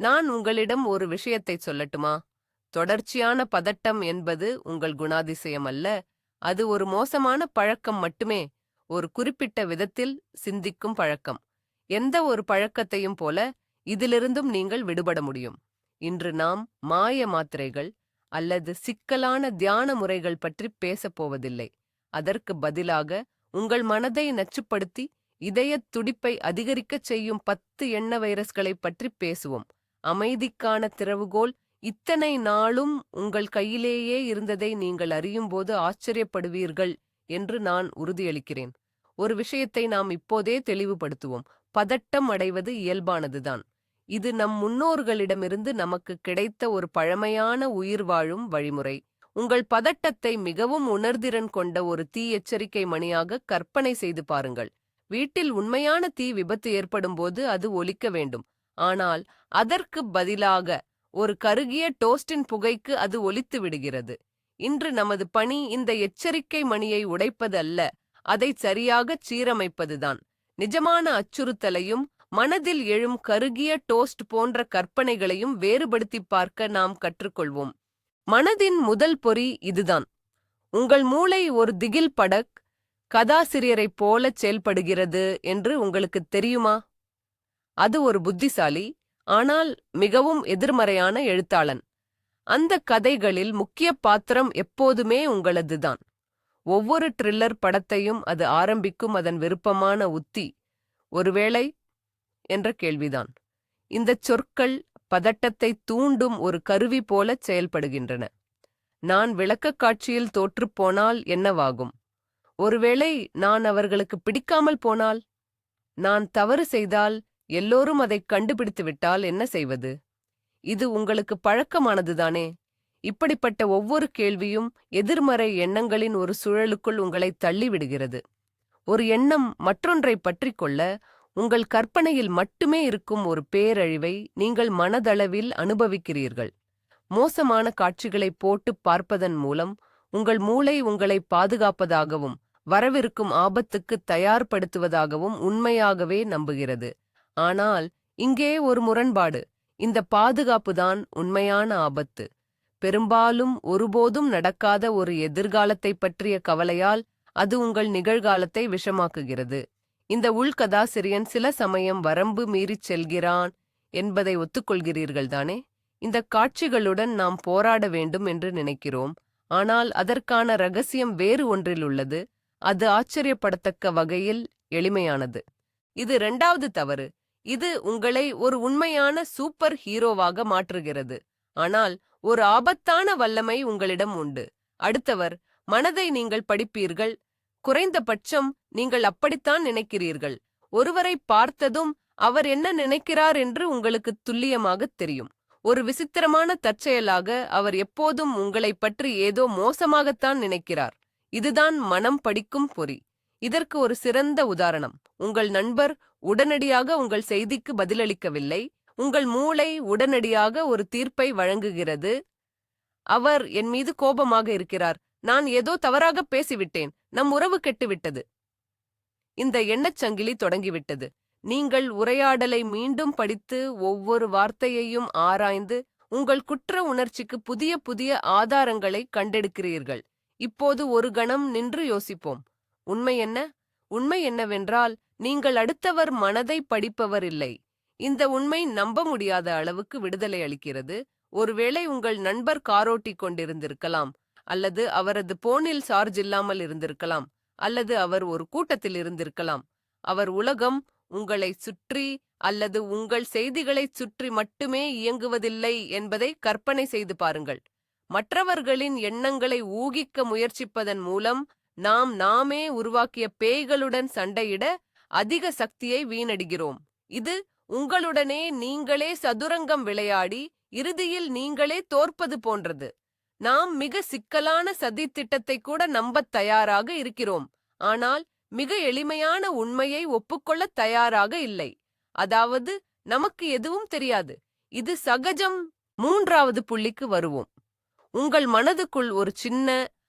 நான் உங்களிடம் ஒரு விஷயத்தை சொல்லட்டுமா? தொடர்ச்சியான பதட்டம் என்பது உங்கள் குணாதிசயம் அல்ல. அது ஒரு மோசமான பழக்கம் மட்டுமே. ஒரு குறிப்பிட்ட விதத்தில் சிந்திக்கும் பழக்கம். எந்த ஒரு பழக்கத்தையும் போல இதிலிருந்தும் நீங்கள் விடுபட முடியும். இன்று நாம் மாய மாத்திரைகள் அல்லது சிக்கலான தியான முறைகள் பற்றி பேசப் போவதில்லை. அதற்கு பதிலாக உங்கள் மனதை நச்சுப்படுத்தி இதயத் துடிப்பை அதிகரிக்கச் செய்யும் பத்து எண்ண வைரஸ்களைப் பற்றி பேசுவோம். அமைதிக்கான திறவுகோல் இத்தனை நாளும் உங்கள் கையிலேயே இருந்ததை நீங்கள் அறியும்போது ஆச்சரியப்படுவீர்கள் என்று நான் உறுதியளிக்கிறேன். ஒரு விஷயத்தை நாம் இப்போதே தெளிவுபடுத்துவோம். பதட்டம் அடைவது இயல்பானதுதான். இது நம் முன்னோர்களிடமிருந்து நமக்கு கிடைத்த ஒரு பழமையான உயிர் வாழும் வழிமுறை. உங்கள் பதட்டத்தை மிகவும் உணர்திறன் கொண்ட ஒரு தீ எச்சரிக்கை மணியாக கற்பனை செய்து பாருங்கள். வீட்டில் உண்மையான தீ விபத்து ஏற்படும்போது அது ஒலிக்க வேண்டும். ஆனால் அதற்கு பதிலாக ஒரு கருகிய டோஸ்டின் புகைக்கு அது ஒலித்து விடுகிறது. இன்று நமது பணி இந்த எச்சரிக்கை மணியை உடைப்பது அல்ல அதை சரியாகச் சீரமைப்பதுதான். நிஜமான அச்சுறுத்தலையும் மனதில் எழும் கருகிய டோஸ்ட் போன்ற கற்பனைகளையும் வேறுபடுத்திப் பார்க்க நாம் கற்றுக்கொள்வோம். மனதின் முதல் பொறி இதுதான். உங்கள் மூளை ஒரு திகில் படக் கதாசிரியரைப் போலச் செயல்படுகிறது என்று உங்களுக்குத் தெரியுமா? அது ஒரு புத்திசாலி ஆனால் மிகவும் எதிர்மறையான எழுத்தாளன். அந்த கதைகளில் முக்கிய பாத்திரம் எப்போதுமே உங்களதுதான். ஒவ்வொரு ட்ரில்லர் படத்தையும் அது ஆரம்பிக்கும் அதன் விருப்பமான உத்தி ஒருவேளை? என்ற கேள்விதான். இந்தச் சொற்கள் பதட்டத்தை தூண்டும் ஒரு கருவி போலச் செயல்படுகின்றன. நான் விளக்கக் காட்சியில் தோற்றுப்போனால் என்னவாகும்? ஒருவேளை நான் அவர்களுக்கு பிடிக்காமல் போனால்? நான் தவறு செய்தால் எல்லோரும் அதைக் கண்டுபிடித்து விட்டால் என்ன செய்வது? இது உங்களுக்கு பழக்கமானதுதானே இப்படிப்பட்ட ஒவ்வொரு கேள்வியும் எதிர்மறை எண்ணங்களின் ஒரு சுழலுக்குள் உங்களை தள்ளிவிடுகிறது. ஒரு எண்ணம் மற்றொன்றைப் பற்றிக்கொள்ள உங்கள் கற்பனையில் மட்டுமே இருக்கும் ஒரு பேரழிவை நீங்கள் மனதளவில் அனுபவிக்கிறீர்கள். மோசமான காட்சிகளைப் போட்டுப் பார்ப்பதன் மூலம் உங்கள் மூளை உங்களை பாதுகாப்பதாகவும் வரவிருக்கும் ஆபத்துக்கு தயார்படுத்துவதாகவும் உண்மையாகவே நம்புகிறது. ஆனால் இங்கே ஒரு முரண்பாடு. இந்த பாதுகாப்புதான் உண்மையான ஆபத்து. பெரும்பாலும் ஒருபோதும் நடக்காத ஒரு எதிர்காலத்தைப் பற்றிய கவலையால் அது உங்கள் நிகழ்காலத்தை விஷமாக்குகிறது. இந்த உள்கதாசிரியன் சில சமயம் வரம்பு மீறிச் செல்கிறான் என்பதை ஒத்துக்கொள்கிறீர்கள்தானே இந்த காட்சிகளுடன் நாம் போராட வேண்டும் என்று நினைக்கிறோம். ஆனால் அதற்கான ரகசியம் வேறு ஒன்றில் உள்ளது. அது ஆச்சரியப்படத்தக்க வகையில் எளிமையானது. இது இரண்டாவது தவறு. இது உங்களை ஒரு உண்மையான சூப்பர் ஹீரோவாக மாற்றுகிறது. ஆனால் ஒரு ஆபத்தான வல்லமை உங்களிடம் உண்டு. அடுத்தவர் மனதை நீங்கள் படிப்பீர்கள். குறைந்தபட்சம் நீங்கள் அப்படித்தான் நினைக்கிறீர்கள். ஒருவரை பார்த்ததும் அவர் என்ன நினைக்கிறார் என்று உங்களுக்கு துல்லியமாகத் தெரியும். ஒரு விசித்திரமான தற்செயலாக அவர் எப்போதும் உங்களைப் பற்றி ஏதோ மோசமாகத்தான் நினைக்கிறார். இதுதான் மனம் படிக்கும் பொறி. இதற்கு ஒரு சிறந்த உதாரணம். உங்கள் நண்பர் உடனடியாக உங்கள் செய்திக்கு பதிலளிக்கவில்லை. உங்கள் மூளை உடனடியாக ஒரு தீர்ப்பை வழங்குகிறது. அவர் என் மீது கோபமாக இருக்கிறார். நான் ஏதோ தவறாக பேசிவிட்டேன். நம் உறவு கெட்டுவிட்டது. இந்த எண்ணச் சங்கிலி தொடங்கிவிட்டது. நீங்கள் உரையாடலை மீண்டும் படித்து ஒவ்வொரு வார்த்தையையும் ஆராய்ந்து உங்கள் குற்ற உணர்ச்சிக்கு புதிய புதிய ஆதாரங்களை கண்டெடுக்கிறீர்கள். இப்போது ஒரு கணம் நின்று யோசிப்போம். உண்மை என்ன? உண்மை என்னவென்றால் நீங்கள் அடுத்தவர் மனதை படிப்பவர் இல்லை இந்த உண்மை நம்ப முடியாத அளவுக்கு விடுதலை அளிக்கிறது. ஒருவேளை உங்கள் நண்பர் காரோட்டிக் கொண்டிருந்திருக்கலாம் அல்லது அவரது போனில் சார்ஜ் இல்லாமல் இருந்திருக்கலாம் அல்லது அவர் ஒரு கூட்டத்தில் இருந்திருக்கலாம். அவர் உலகம் உங்களை சுற்றி அல்லது உங்கள் செய்திகளைச் சுற்றி மட்டுமே இயங்குவதில்லை என்பதை கற்பனை செய்து பாருங்கள். மற்றவர்களின் எண்ணங்களை ஊகிக்க முயற்சிப்பதன் மூலம் நாம் நாமே உருவாக்கிய பேய்களுடன் சண்டையிட அதிக சக்தியை வீணடிகிறோம் இது உங்களுடனே நீங்களே சதுரங்கம் விளையாடி இறுதியில் நீங்களே தோற்பது போன்றது. நாம் மிக சிக்கலான சதித்திட்டத்தை கூட நம்பத் தயாராக இருக்கிறோம். ஆனால் மிக எளிமையான உண்மையை ஒப்புக்கொள்ளத் தயாராக இல்லை. அதாவது நமக்கு எதுவும் தெரியாது. இது சகஜம். மூன்றாவது புள்ளிக்கு வருவோம். உங்கள் மனதுக்குள் ஒரு சின்ன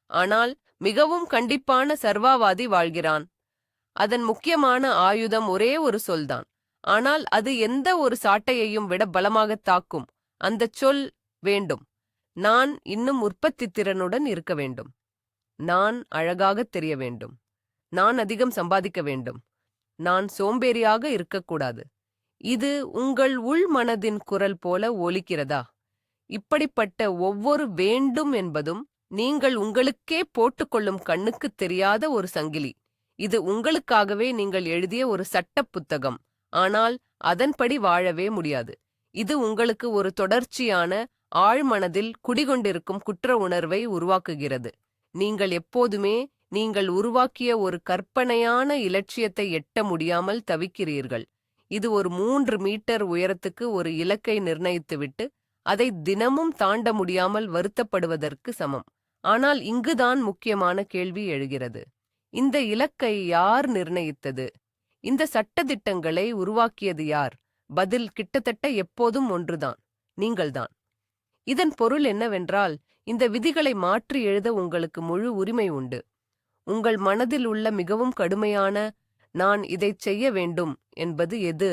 ஆனால் மிகவும் கண்டிப்பான சர்வாவாதி வாழ்கிறான். அதன் முக்கியமான ஆயுதம் ஒரே ஒரு சொல்தான். ஆனால் அது எந்த ஒரு சாட்டையையும் விட பலமாகத் தாக்கும். அந்தச் சொல் வேண்டும். நான் இன்னும் உற்பத்தி திறனுடன் இருக்க வேண்டும். நான் அழகாகத் தெரிய வேண்டும். நான் அதிகம் சம்பாதிக்க வேண்டும். நான் சோம்பேறியாக இருக்கக்கூடாது. இது உங்கள் உள் மனதின் குரல் போல ஒலிக்கிறதா? இப்படிப்பட்ட ஒவ்வொரு வேண்டும் என்பதும் நீங்கள் உங்களுக்கே போட்டுக்கொள்ளும் கண்ணுக்குத் தெரியாத ஒரு சங்கிலி. இது உங்களுக்காகவே நீங்கள் எழுதிய ஒரு சட்டப் புத்தகம். ஆனால் அதன்படி வாழவே முடியாது. இது உங்களுக்கு ஒரு தொடர்ச்சியான ஆழ்மனதில் குடிகொண்டிருக்கும் குற்ற உணர்வை உருவாக்குகிறது. நீங்கள் எப்போதுமே நீங்கள் உருவாக்கிய ஒரு கற்பனையான இலட்சியத்தை எட்ட முடியாமல் தவிக்கிறீர்கள். இது ஒரு மூன்று மீட்டர் உயரத்துக்கு ஒரு இலக்கை நிர்ணயித்துவிட்டு அதை தினமும் தாண்ட முடியாமல் வருத்தப்படுவதற்கு சமம். ஆனால் இங்குதான் முக்கியமான கேள்வி எழுகிறது. இந்த இலக்கை யார் நிர்ணயித்தது? இந்த சட்டதிட்டங்களை உருவாக்கியது யார்? பதில் கிட்டத்தட்ட எப்போதும் ஒன்றுதான் நீங்கள்தான். இதன் பொருள் என்னவென்றால் இந்த விதிகளை மாற்றி எழுத உங்களுக்கு முழு உரிமை உண்டு. உங்கள் மனதில் உள்ள மிகவும் கடுமையான நான் இதைச் செய்ய வேண்டும் என்பது எது?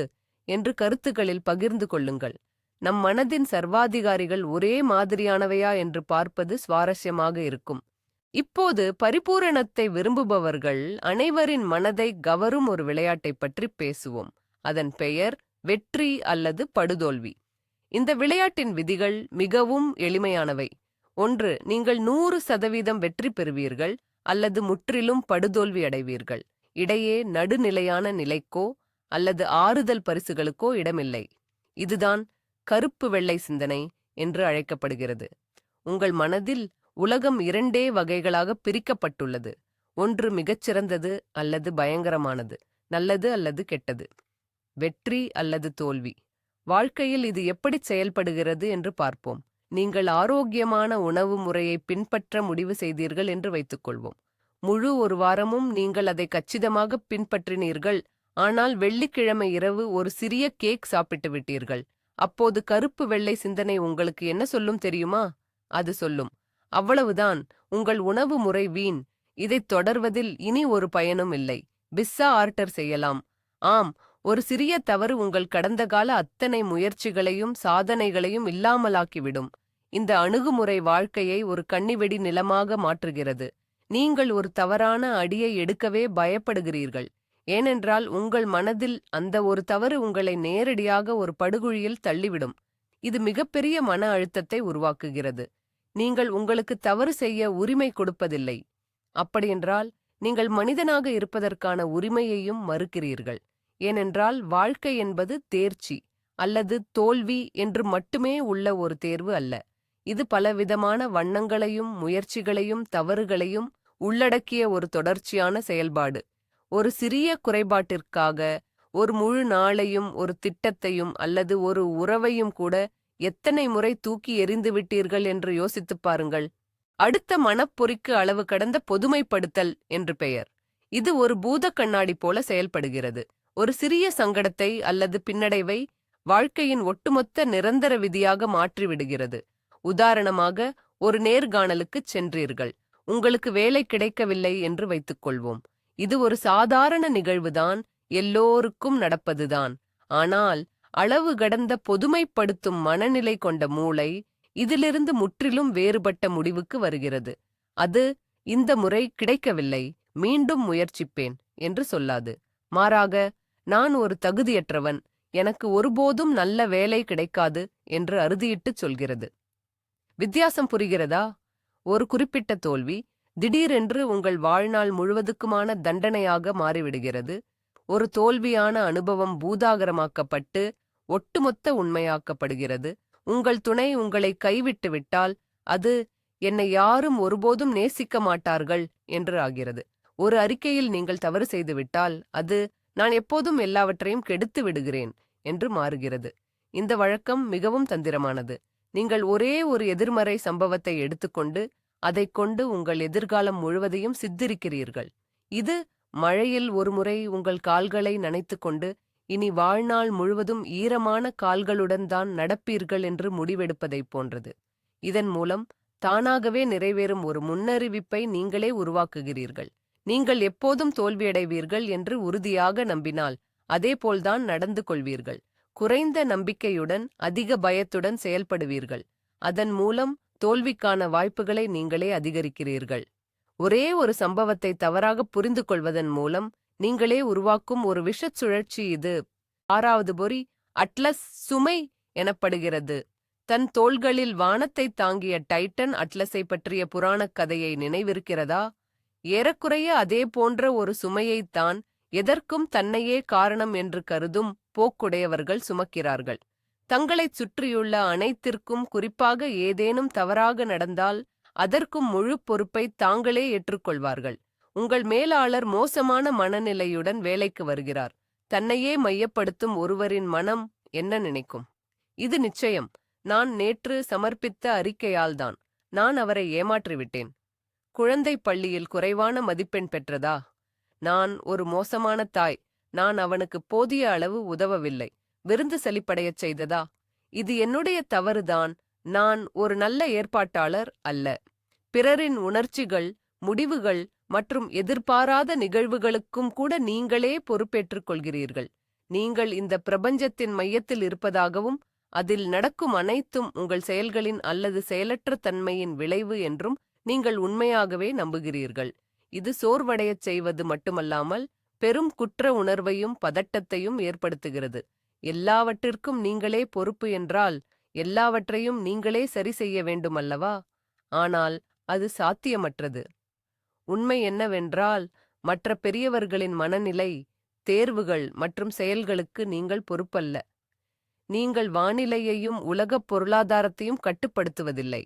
என்று கருத்துக்களில் பகிர்ந்து கொள்ளுங்கள். நம் மனதின் சர்வாதிகாரிகள் ஒரே மாதிரியானவையா என்று பார்ப்பது சுவாரஸ்யமாக இருக்கும். இப்போது பரிபூரணத்தை விரும்புபவர்கள் அனைவரின் மனதை கவரும் ஒரு விளையாட்டைப் பற்றி பேசுவோம். அதன் பெயர் வெற்றி அல்லது படுதோல்வி. இந்த விளையாட்டின் விதிகள் மிகவும் எளிமையானவை. ஒன்று நீங்கள் நூறு சதவீதம் வெற்றி பெறுவீர்கள் அல்லது முற்றிலும் படுதோல்வி அடைவீர்கள். இடையே நடுநிலையான நிலைக்கோ அல்லது ஆறுதல் பரிசுகளுக்கோ இடமில்லை. இதுதான் கருப்பு வெள்ளை சிந்தனை என்று அழைக்கப்படுகிறது. உங்கள் மனதில் உலகம் இரண்டே வகைகளாக பிரிக்கப்பட்டுள்ளது. ஒன்று மிகச்சிறந்தது அல்லது பயங்கரமானது நல்லது அல்லது கெட்டது. வெற்றி அல்லது தோல்வி. வாழ்க்கையில் இது எப்படி செயல்படுகிறது என்று பார்ப்போம். நீங்கள் ஆரோக்கியமான உணவு முறையை பின்பற்ற முடிவு செய்தீர்கள் என்று வைத்துக்கொள்வோம். முழு ஒரு வாரமும் நீங்கள் அதை கச்சிதமாக பின்பற்றினீர்கள் ஆனால் வெள்ளிக்கிழமை இரவு ஒரு சிறிய கேக் சாப்பிட்டு விட்டீர்கள் அப்போது கருப்பு வெள்ளை சிந்தனை உங்களுக்கு என்ன சொல்லும் தெரியுமா? அது சொல்லும். அவ்வளவுதான் உங்கள் உணவு முறை வீண். இதைத் தொடர்வதில் இனி ஒரு பயனும் இல்லை. பிஸ்ஸா ஆர்டர் செய்யலாம். ஆம் ஒரு சிறிய தவறு உங்கள் கடந்த கால அத்தனை முயற்சிகளையும் சாதனைகளையும் இல்லாமலாக்கிவிடும். இந்த அணுகுமுறை வாழ்க்கையை ஒரு கண்ணிவெடி நிலமாக மாற்றுகிறது. நீங்கள் ஒரு தவறான அடியை எடுக்கவே பயப்படுகிறீர்கள். ஏனென்றால் உங்கள் மனதில் அந்த ஒரு தவறு உங்களை நேரடியாக ஒரு படுகுழியில் தள்ளிவிடும். இது மிகப்பெரிய மன அழுத்தத்தை உருவாக்குகிறது. நீங்கள் உங்களுக்கு தவறு செய்ய உரிமை கொடுப்பதில்லை. அப்படியென்றால் நீங்கள் மனிதனாக இருப்பதற்கான உரிமையையும் மறுக்கிறீர்கள். ஏனென்றால் வாழ்க்கை என்பது தேர்ச்சி அல்லது தோல்வி என்று மட்டுமே உள்ள ஒரு தேர்வு அல்ல. இது பலவிதமான வண்ணங்களையும் முயற்சிகளையும் தவறுகளையும் உள்ளடக்கிய ஒரு தொடர்ச்சியான செயல்பாடு. ஒரு சிறிய குறைபாட்டிற்காக ஒரு முழு நாளையும் ஒரு திட்டத்தையும் அல்லது ஒரு உறவையும் கூட எத்தனை முறை தூக்கி எறிந்து விட்டீர்கள் என்று யோசித்துப் பாருங்கள். அடுத்த மனப்பொறிக்கு அளவு கடந்த பொதுமைப்படுத்தல் என்று பெயர். இது ஒரு பூத கண்ணாடி போல செயல்படுகிறது. ஒரு சிறிய சங்கடத்தை அல்லது பின்னடைவை வாழ்க்கையின் ஒட்டுமொத்த நிரந்தர விதியாக மாற்றிவிடுகிறது. உதாரணமாக ஒரு நேர்காணலுக்குச் சென்றீர்கள். உங்களுக்கு வேலை கிடைக்கவில்லை என்று வைத்துக்கொள்வோம். இது ஒரு சாதாரண நிகழ்வுதான் எல்லோருக்கும் நடப்பதுதான். ஆனால் அளவு கடந்த பொதுமைப்படுத்தும் மனநிலை கொண்ட மூளை இதிலிருந்து முற்றிலும் வேறுபட்ட முடிவுக்கு வருகிறது. அது இந்த முறை கிடைக்கவில்லை மீண்டும் முயற்சிப்பேன் என்று சொல்லாது. மாறாக நான் ஒரு தகுதியற்றவன் எனக்கு ஒருபோதும் நல்ல வேலை கிடைக்காது என்று அறுதியிட்டுச் சொல்கிறது. வித்தியாசம் புரிகிறதா? ஒரு குறிப்பிட்ட தோல்வி திடீரென்று உங்கள் வாழ்நாள் முழுவதுக்குமான தண்டனையாக மாறிவிடுகிறது. ஒரு தோல்வியான அனுபவம் பூதாகரமாக்கப்பட்டு ஒட்டுமொத்த உண்மையாக்கப்படுகிறது. உங்கள் துணை உங்களை கைவிட்டு விட்டால் அது என்னை யாரும் ஒருபோதும் நேசிக்க மாட்டார்கள் என்று ஆகிறது. ஒரு அறிக்கையில் நீங்கள் தவறு செய்துவிட்டால் அது நான் எப்போதும் எல்லாவற்றையும் கெடுத்து விடுகிறேன் என்று மாறுகிறது. இந்த வழக்கம் மிகவும் தந்திரமானது. நீங்கள் ஒரே ஒரு எதிர்மறை சம்பவத்தை எடுத்துக்கொண்டு அதைக் கொண்டு உங்கள் எதிர்காலம் முழுவதையும் சித்தரிக்கிறீர்கள். இது மழையில் ஒருமுறை உங்கள் கால்களை நனைத்துக்கொண்டு இனி வாழ்நாள் முழுவதும் ஈரமான கால்களுடன் தான் நடப்பீர்கள் என்று முடிவெடுப்பதைப் போன்றது. இதன் மூலம் தானாகவே நிறைவேறும் ஒரு முன்னறிவிப்பை நீங்களே உருவாக்குகிறீர்கள். நீங்கள் எப்போதும் தோல்வியடைவீர்கள் என்று உறுதியாக நம்பினால் அதேபோல்தான் நடந்து கொள்வீர்கள். குறைந்த நம்பிக்கையுடன் அதிக பயத்துடன் செயல்படுவீர்கள். அதன் மூலம் தோல்விக்கான வாய்ப்புகளை நீங்களே அதிகரிக்கிறீர்கள். ஒரே ஒரு சம்பவத்தை தவறாக புரிந்து கொள்வதன் மூலம் நீங்களே உருவாக்கும் ஒரு விஷச் சுழற்சி இது. ஆறாவது பொறி அட்லஸ் சுமை எனப்படுகிறது. தன் தோள்களில் வானத்தை தாங்கிய டைட்டன் அட்லஸை பற்றிய புராணக் கதையை நினைவிருக்கிறதா? ஏறக்குறைய அதே போன்ற ஒரு சுமையைத்தான் எதற்கும் தன்னையே காரணம் என்று கருதும் போக்குடையவர்கள் சுமக்கிறார்கள். தங்களைச் சுற்றியுள்ள அனைத்திற்கும் குறிப்பாக ஏதேனும் தவறாக நடந்தால் அதற்கும் முழு பொறுப்பை தாங்களே ஏற்றுக்கொள்வார்கள். உங்கள் மேலாளர் மோசமான மனநிலையுடன் வேலைக்கு வருகிறார். தன்னையே மையப்படுத்தும் ஒருவரின் மனம் என்ன நினைக்கும்? இது நிச்சயம். நான் நேற்று சமர்ப்பித்த அறிக்கையால்தான் நான் அவரை ஏமாற்றிவிட்டேன். குழந்தை பள்ளியில் குறைவான மதிப்பெண் பெற்றதா? நான் ஒரு மோசமான தாய். நான் அவனுக்கு போதிய அளவு உதவவில்லை. விருந்து செழிப்படையச் செய்ததா? இது என்னுடைய தவறுதான். நான் ஒரு நல்ல ஏற்பாட்டாளர் அல்ல. பிறரின் உணர்ச்சிகள் முடிவுகள் மற்றும் எதிர்பாராத நிகழ்வுகளுக்கும் கூட நீங்களே பொறுப்பேற்றுக் கொள்கிறீர்கள். நீங்கள் இந்த பிரபஞ்சத்தின் மையத்தில் இருப்பதாகவும் அதில் நடக்கும் அனைத்தும் உங்கள் செயல்களின் அல்லது செயலற்ற தன்மையின் விளைவு என்றும் நீங்கள் உண்மையாகவே நம்புகிறீர்கள். இது சோர்வடையச் செய்வது மட்டுமல்லாமல் பெரும் குற்ற உணர்வையும் பதட்டத்தையும் ஏற்படுத்துகிறது. எல்லாவற்றிற்கும் நீங்களே பொறுப்பு என்றால் எல்லாவற்றையும் நீங்களே சரி செய்ய வேண்டுமல்லவா? ஆனால் அது சாத்தியமற்றது. உண்மை என்னவென்றால் மற்ற பெரியவர்களின் மனநிலை தேர்வுகள் மற்றும் செயல்களுக்கு நீங்கள் பொறுப்பல்ல. நீங்கள் வானிலையையும் உலகப் பொருளாதாரத்தையும் கட்டுப்படுத்துவதில்லை.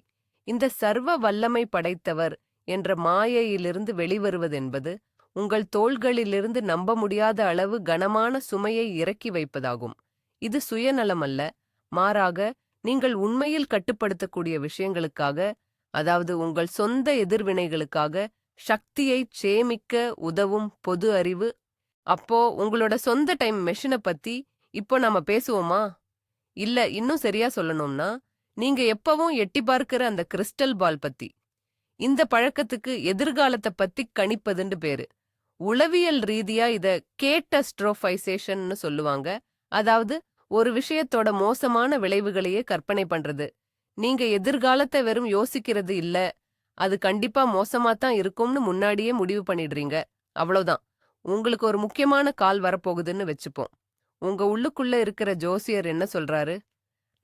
இந்த சர்வ வல்லமை படைத்தவர் என்ற மாயையிலிருந்து வெளிவருவதென்பது உங்கள் தோள்களிலிருந்து நம்ப முடியாத அளவு கனமான சுமையை இறக்கி வைப்பதாகும். இது சுயநலமல்ல. மாறாக நீங்கள் உண்மையில் கட்டுப்படுத்தக்கூடிய விஷயங்களுக்காக அதாவது உங்கள் சொந்த எதிர்வினைகளுக்காக சக்தியை சேமிக்க உதவும் பொது அறிவு. அப்போ உங்களோட சொந்த டைம் மெஷினை பத்தி இப்போ நாம பேசுவோமா? இல்ல இன்னும் சரியா சொல்லணும்னா நீங்க எப்பவும் எட்டி பார்க்கிற அந்த கிறிஸ்டல் பால் பத்தி. இந்த பழக்கத்துக்கு எதிர்காலத்தை பத்தி கணிப்பதுன்னு பேரு. உளவியல் ரீதியா இத கேட்டஸ்ட்ரோஃபைசேஷன்னு சொல்லுவாங்க. அதாவது ஒரு விஷயத்தோட மோசமான விளைவுகளையே கற்பனை பண்றது. நீங்க எதிர்காலத்தை வெறும் யோசிக்கிறது இல்ல. அது கண்டிப்பா மோசமா தான் இருக்கும்னு முன்னாடியே முடிவு பண்ணிடுறீங்க. அவ்வளவுதான். உங்களுக்கு ஒரு முக்கியமான கால் வரப்போகுதுன்னு வச்சுப்போம். உங்க உள்ளுக்குள்ள இருக்கிற ஜோசியர் என்ன சொல்றாரு?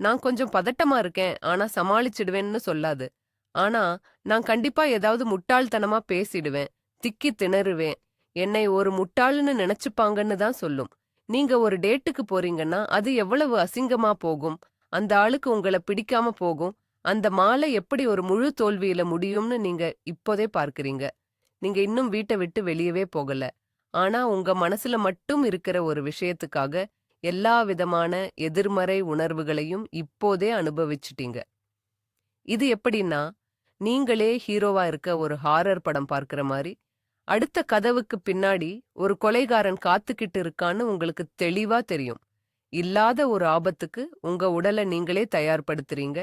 நான் கொஞ்சம் பதட்டமா இருக்கேன். ஆனா சமாளிச்சிடுவேன்னு சொல்லாது. ஆனா நான் கண்டிப்பா ஏதாவது முட்டாள்தனமா பேசிடுவேன். திக்கி திணறுவேன். என்னை ஒரு முட்டாளுன்னு நினைச்சுப்பாங்கன்னு தான் சொல்லும். நீங்க ஒரு டேட்டுக்கு போறீங்கன்னா அது எவ்வளவு அசிங்கமா போகும்? அந்த ஆளுக்கு உங்களை பிடிக்காம போகும்? அந்த மாலை எப்படி ஒரு முழு தோல்வியில முடியும்னு நீங்க இப்போதே பார்க்கறீங்க. நீங்க இன்னும் வீட்டை விட்டு வெளியவே போகல. ஆனா உங்க மனசுல மட்டும் இருக்கிற ஒரு விஷயத்துக்காக எல்லா விதமான எதிர்மறை உணர்வுகளையும் இப்போதே அனுபவிச்சிட்டீங்க. இது எப்படின்னா நீங்களே ஹீரோவா இருக்க ஒரு ஹாரர் படம் பார்க்கிற மாதிரி அடுத்த கதவுக்கு பின்னாடி ஒரு கொலைகாரன் காத்துக்கிட்டு இருக்கான்னு உங்களுக்கு தெளிவா தெரியும். இல்லாத ஒரு ஆபத்துக்கு உங்க உடலை நீங்களே தயார்படுத்துறீங்க.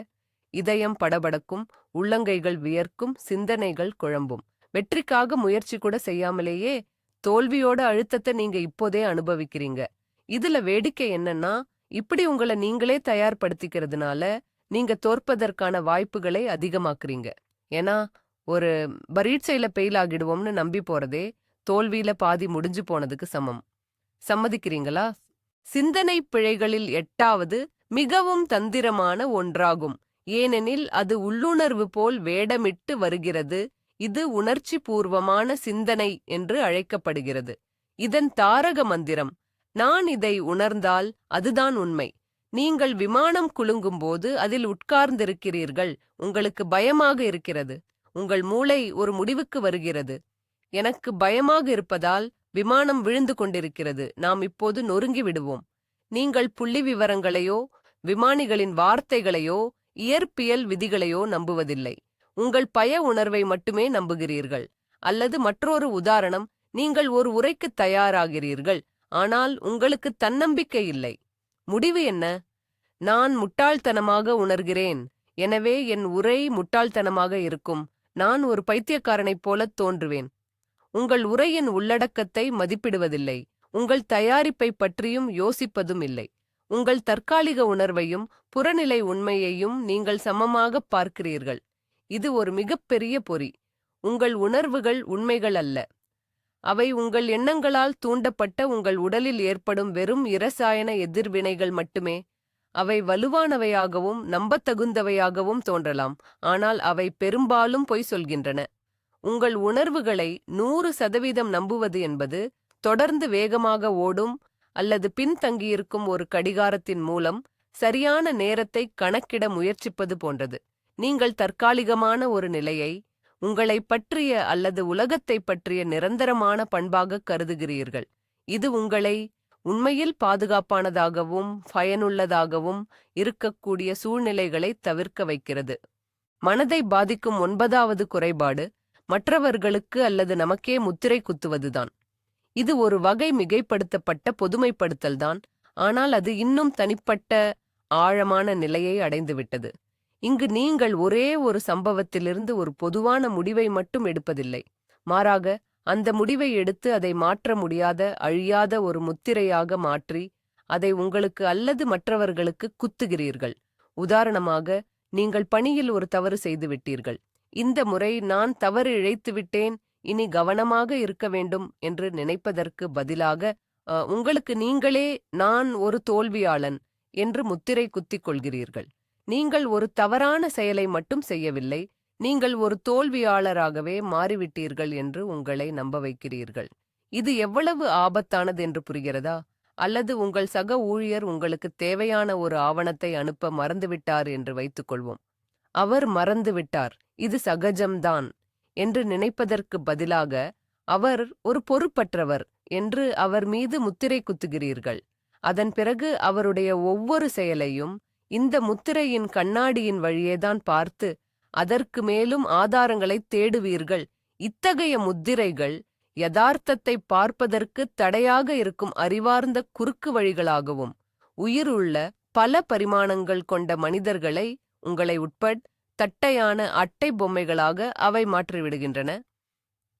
இதயம் படபடக்கும் உள்ளங்கைகள் வியர்க்கும் சிந்தனைகள் குழம்பும். வெற்றிக்காக முயற்சி கூட செய்யாமலேயே தோல்வியோட அழுத்தத்தை நீங்க இப்போதே அனுபவிக்கிறீங்க. இதுல வேடிக்கை என்னன்னா இப்படி உங்களை நீங்களே தயார்படுத்திக்கிறதுனால நீங்க தோற்பதற்கான வாய்ப்புகளை அதிகமாக்குறீங்க. ஏன்னா ஒரு பரீட்சையில பெயில் ஆகிடுவோம்னு நம்பி போறதே தோல்வியில பாதி முடிஞ்சு போனதுக்கு சமம். சம்மதிக்கிறீங்களா? சிந்தனை பிழைகளில் எட்டாவது மிகவும் தந்திரமான ஒன்றாகும். ஏனெனில் அது உள்ளுணர்வு போல் வேடமிட்டு வருகிறது. இது உணர்ச்சி பூர்வமான சிந்தனை என்று அழைக்கப்படுகிறது. இதன் தாரக மந்திரம் நான் இதை உணர்ந்தால் அதுதான் உண்மை. நீங்கள் விமானம் குலுங்கும்போது அதில் உட்கார்ந்திருக்கிறீர்கள். உங்களுக்கு பயமாக இருக்கிறது. உங்கள் மூளை ஒரு முடிவுக்கு வருகிறது. எனக்கு பயமாக இருப்பதால் விமானம் விழுந்து கொண்டிருக்கிறது. நாம் இப்போது நொறுங்கி விடுவோம். நீங்கள் புள்ளி விவரங்களையோ விமானிகளின் வார்த்தைகளையோ இயற்பியல் விதிகளையோ நம்புவதில்லை. உங்கள் பய உணர்வை மட்டுமே நம்புகிறீர்கள். அல்லது மற்றொரு உதாரணம் நீங்கள் ஒரு உரைக்கு தயாராகிறீர்கள் ஆனால் உங்களுக்கு தன்னம்பிக்கை இல்லை. முடிவு என்ன? நான் முட்டாள்தனமாக உணர்கிறேன். எனவே என் உரை முட்டாள்தனமாக இருக்கும். நான் ஒரு பைத்தியக்காரனைப் போலத் தோன்றுவேன். உங்கள் உரையின் உள்ளடக்கத்தை மதிப்பிடுவதில்லை. உங்கள் தயாரிப்பை பற்றியும் யோசிப்பதும் இல்லை. உங்கள் தற்காலிக உணர்வையும் புறநிலை உண்மையையும் நீங்கள் சமமாகப் பார்க்கிறீர்கள். இது ஒரு மிகப்பெரிய பொறி. உங்கள் உணர்வுகள் உண்மைகள் அல்ல. அவை உங்கள் எண்ணங்களால் தூண்டப்பட்ட உங்கள் உடலில் ஏற்படும் வெறும் இரசாயன எதிர்வினைகள் மட்டுமே. அவை வலுவானவையாகவும் நம்பத்தகுந்தவையாகவும் தோன்றலாம். ஆனால் அவை பெரும்பாலும் பொய் சொல்கின்றன. உங்கள் உணர்வுகளை நூறு சதவீதம் நம்புவது என்பது தொடர்ந்து வேகமாக ஓடும் அல்லது பின்தங்கியிருக்கும் ஒரு கடிகாரத்தின் மூலம் சரியான நேரத்தை கணக்கிட முயற்சிப்பது போன்றது. நீங்கள் தற்காலிகமான ஒரு நிலையை உங்களை பற்றிய அல்லது உலகத்தைப் பற்றிய நிரந்தரமான பண்பாக கருதுகிறீர்கள். இது உங்களை உண்மையில் பாதுகாப்பானதாகவும் பயனுள்ளதாகவும் இருக்கக்கூடிய சூழ்நிலைகளை தவிர்க்க வைக்கிறது. மனதை பாதிக்கும் ஒன்பதாவது குறைபாடு மற்றவர்களுக்கு அல்லது நமக்கே முத்திரை குத்துவதுதான். இது ஒரு வகை மிகைப்படுத்தப்பட்ட பொதுமைப்படுத்தல்தான் ஆனால் அது இன்னும் தனிப்பட்ட ஆழமான நிலையை அடைந்துவிட்டது. இங்கு நீங்கள் ஒரே ஒரு சம்பவத்திலிருந்து ஒரு பொதுவான முடிவை மட்டும் எடுப்பதில்லை. மாறாக அந்த முடிவை எடுத்து அதை மாற்ற முடியாத அழியாத ஒரு முத்திரையாக மாற்றி அதை உங்களுக்கு அல்லது மற்றவர்களுக்கு குத்துகிறீர்கள். உதாரணமாக நீங்கள் பணியில் ஒரு தவறு செய்துவிட்டீர்கள் இந்த முறை நான் தவறு இழைத்துவிட்டேன் இனி கவனமாக இருக்க வேண்டும் என்று நினைப்பதற்கு பதிலாக உங்களுக்கு நீங்களே நான் ஒரு தோல்வியாளன் என்று முத்திரை குத்திக் கொள்கிறீர்கள். நீங்கள் ஒரு தவறான செயலை மட்டும் செய்யவில்லை நீங்கள் ஒரு தோல்வியாளராகவே மாறிவிட்டீர்கள் என்று உங்களை நம்ப வைக்கிறீர்கள். இது எவ்வளவு ஆபத்தானது என்று புரிகிறதா? அல்லது உங்கள் சக ஊழியர் உங்களுக்கு தேவையான ஒரு ஆவணத்தை அனுப்ப மறந்துவிட்டார் என்று வைத்துக்கொள்வோம். அவர் மறந்துவிட்டார். இது சகஜம்தான் என்று நினைப்பதற்கு பதிலாக அவர் ஒரு பொறுப்பற்றவர் என்று அவர் மீது முத்திரை குத்துகிறீர்கள். அதன் பிறகு அவருடைய ஒவ்வொரு செயலையும் இந்த முத்திரையின் கண்ணாடியின் வழியேதான் பார்த்து அதற்கு மேலும் ஆதாரங்களை தேடுவீர்கள். இத்தகைய முத்திரைகள் யதார்த்தத்தை பார்ப்பதற்கு தடையாக இருக்கும் அறிவார்ந்த குறுக்கு வழிகளாகவும் உயிருள்ள பல பரிமாணங்கள் கொண்ட மனிதர்களை உங்களை உட்பட் தட்டையான அட்டை பொம்மைகளாக அவை மாற்றிவிடுகின்றன.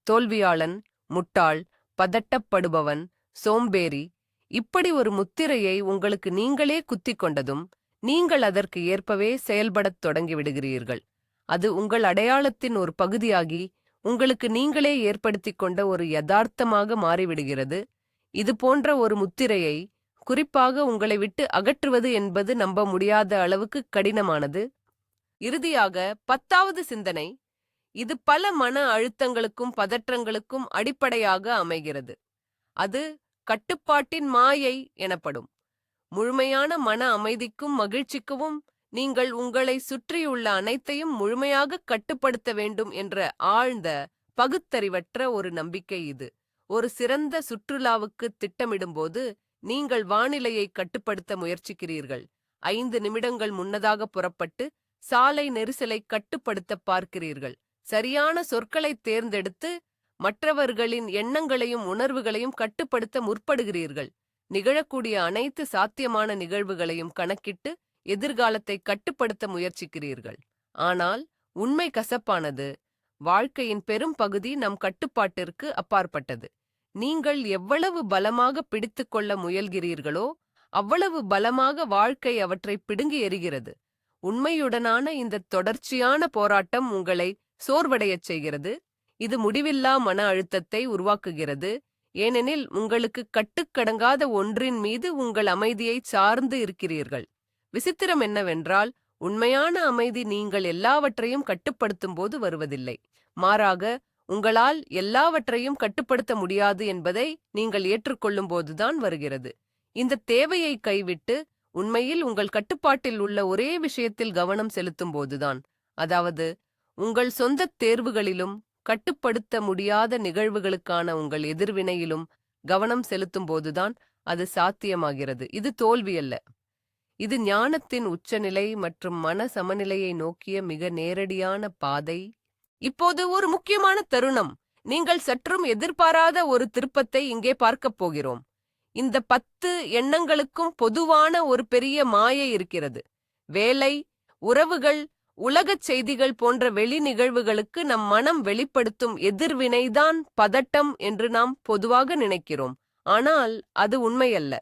தோல்வியாளன் முட்டாள் பதட்டப்படுபவன் சோம்பேறி இப்படி ஒரு முத்திரையை உங்களுக்கு நீங்களே குத்திக் கொண்டதும் நீங்கள் அதற்கு ஏற்பவே செயல்படத் தொடங்கிவிடுகிறீர்கள். அது உங்கள் அடையாளத்தின் ஒரு பகுதியாகி உங்களுக்கு நீங்களே ஏற்படுத்திக் கொண்ட ஒரு யதார்த்தமாக மாறிவிடுகிறது. இது போன்ற ஒரு முத்திரையை குறிப்பாக உங்களை விட்டு அகற்றுவது என்பது நம்ப முடியாத அளவுக்கு கடினமானது. இறுதியாக பத்தாவது சிந்தனை இது பல மன அழுத்தங்களுக்கும் பதற்றங்களுக்கும் அடிப்படையாக அமைகிறது. அது கட்டுப்பாட்டின் மாயை எனப்படும். முழுமையான மன அமைதிக்கும் மகிழ்ச்சிக்கும் நீங்கள் உங்களை சுற்றியுள்ள அனைத்தையும் முழுமையாக கட்டுப்படுத்த வேண்டும் என்ற ஆழ்ந்த பகுத்தறிவற்ற ஒரு நம்பிக்கை இது. ஒரு சிறந்த சுற்றுலாவுக்கு திட்டமிடும்போது நீங்கள் வானிலையை கட்டுப்படுத்த முயற்சிக்கிறீர்கள். ஐந்து நிமிடங்கள் முன்னதாக புறப்பட்டு சாலை நெரிசலை கட்டுப்படுத்த பார்க்கிறீர்கள். சரியான சொற்களை தேர்ந்தெடுத்து மற்றவர்களின் எண்ணங்களையும் உணர்வுகளையும் கட்டுப்படுத்த முற்படுகிறீர்கள். நிகழக்கூடிய அனைத்து சாத்தியமான நிகழ்வுகளையும் கணக்கிட்டு எதிர்காலத்தை கட்டுப்படுத்த முயற்சிக்கிறீர்கள். ஆனால் உண்மை கசப்பானது வாழ்க்கையின் பெரும் பகுதி நம் கட்டுப்பாட்டிற்கு அப்பாற்பட்டது. நீங்கள் எவ்வளவு பலமாக பிடித்துக்கொள்ள முயல்கிறீர்களோ அவ்வளவு பலமாக வாழ்க்கை அவற்றை பிடுங்கி எறிகிறது. உண்மையுடனான இந்த தொடர்ச்சியான போராட்டம் உங்களை சோர்வடையச் செய்கிறது. இது முடிவில்லா மன அழுத்தத்தை உருவாக்குகிறது. ஏனெனில் உங்களுக்கு கட்டுக்கடங்காத ஒன்றின் மீது உங்கள் அமைதியை சார்ந்து இருக்கிறீர்கள். விசித்திரம் என்னவென்றால் உண்மையான அமைதி நீங்கள் எல்லாவற்றையும் கட்டுப்படுத்தும் போது வருவதில்லை. மாறாக உங்களால் எல்லாவற்றையும் கட்டுப்படுத்த முடியாது என்பதை நீங்கள் ஏற்றுக்கொள்ளும் போதுதான் வருகிறது. இந்த தேவையை கைவிட்டு உண்மையில் உங்கள் கட்டுப்பாட்டில் உள்ள ஒரே விஷயத்தில் கவனம் செலுத்தும் போதுதான் அதாவது உங்கள் சொந்த தேர்வுகளிலும் கட்டுப்படுத்த முடியாத நிகழ்வுகளுக்கான உங்கள் எதிர்வினையிலும் கவனம் செலுத்தும் போதுதான் அது சாத்தியமாகிறது. இது தோல்வியல்ல. இது ஞானத்தின் உச்சநிலை மற்றும் மன சமநிலையை நோக்கிய மிக நேரடியான பாதை. இப்போது ஒரு முக்கியமான தருணம். நீங்கள் சற்றும் எதிர்பாராத ஒரு திருப்பத்தை இங்கே பார்க்கப் போகிறோம். இந்த பத்து எண்ணங்களுக்கும் பொதுவான ஒரு பெரிய மாயை இருக்கிறது. வேலை உறவுகள் உலகச் செய்திகள் போன்ற வெளி நிகழ்வுகளுக்கு நம் மனம் வெளிப்படுத்தும் எதிர்வினைதான் பதட்டம் என்று நாம் பொதுவாக நினைக்கிறோம். ஆனால் அது உண்மையல்ல.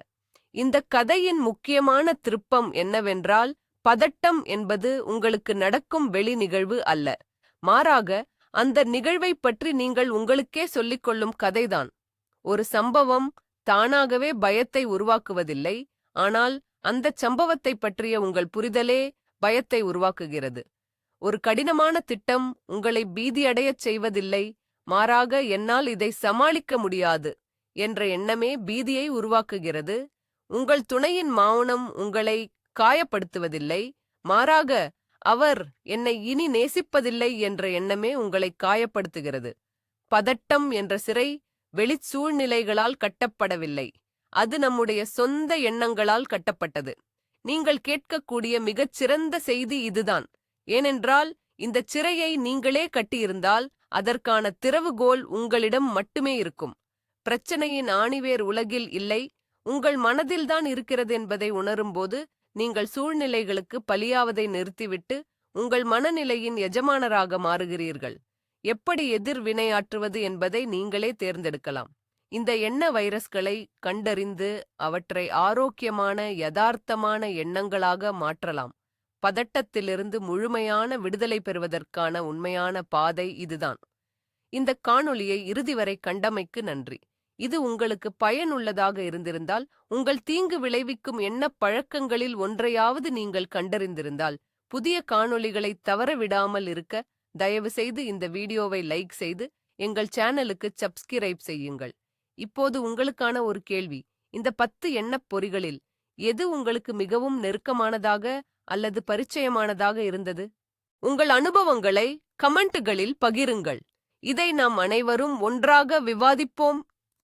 இந்த கதையின் முக்கியமான திருப்பம் என்னவென்றால் பதட்டம் என்பது உங்களுக்கு நடக்கும் வெளி நிகழ்வு அல்ல. மாறாக அந்த நிகழ்வைப் பற்றி நீங்கள் உங்களுக்கே சொல்லிக் கொள்ளும் கதைதான். ஒரு சம்பவம் தானாகவே பயத்தை உருவாக்குவதில்லை ஆனால் அந்தச் சம்பவத்தைப் பற்றிய உங்கள் புரிதலே பயத்தை உருவாக்குகிறது. ஒரு கடினமான திட்டம் உங்களை பீதியடையச் செய்வதில்லை மாறாக என்னால் இதை சமாளிக்க முடியாது என்ற எண்ணமே பீதியை உருவாக்குகிறது. உங்கள் துணையின் மௌனம் உங்களை காயப்படுத்துவதில்லை மாறாக அவர் என்னை இனி நேசிப்பதில்லை என்ற எண்ணமே உங்களை காயப்படுத்துகிறது. பதட்டம் என்ற சிறை வெளிச்சூழ்நிலைகளால் கட்டப்படவில்லை. அது நம்முடைய சொந்த எண்ணங்களால் கட்டப்பட்டது. நீங்கள் கேட்கக்கூடிய மிகச் சிறந்த செய்தி இதுதான். ஏனென்றால் இந்த சிறையை நீங்களே கட்டியிருந்தால் அதற்கான திறவுகோல் உங்களிடம் மட்டுமே இருக்கும். பிரச்சனையின் ஆணிவேர் உலகில் இல்லை உங்கள் மனதில்தான் இருக்கிறது என்பதை உணரும்போது நீங்கள் சூழ்நிலைகளுக்கு பலியாவதை நிறுத்திவிட்டு உங்கள் மனநிலையின் எஜமானராக மாறுகிறீர்கள். எப்படி எதிர் வினையாற்றுவது என்பதை நீங்களே தேர்ந்தெடுக்கலாம். இந்த எண்ண வைரஸ்களை கண்டறிந்து அவற்றை ஆரோக்கியமான யதார்த்தமான எண்ணங்களாக மாற்றலாம். பதட்டத்திலிருந்து முழுமையான விடுதலை பெறுவதற்கான உண்மையான பாதை இதுதான். இந்த காணொளியை இறுதி வரை கண்டமைக்கு நன்றி. இது உங்களுக்கு பயனுள்ளதாக இருந்திருந்தால் உங்கள் தீங்கு விளைவிக்கும் எண்ணப் பழக்கங்களில் ஒன்றையாவது நீங்கள் கண்டறிந்திருந்தால் புதிய காணொளிகளை தவறவிடாமல் இருக்க தயவுசெய்து இந்த வீடியோவை லைக் செய்து எங்கள் சேனலுக்கு சப்ஸ்கிரைப் செய்யுங்கள். இப்போது உங்களுக்கான ஒரு கேள்வி. இந்த பத்து எண்ணப் பொறிகளில் எது உங்களுக்கு மிகவும் நெருக்கமானதாக அல்லது பரிச்சயமானதாக இருந்தது? உங்கள் அனுபவங்களை கமெண்ட்டுகளில் பகிருங்கள். இதை நாம் அனைவரும் ஒன்றாக விவாதிப்போம்.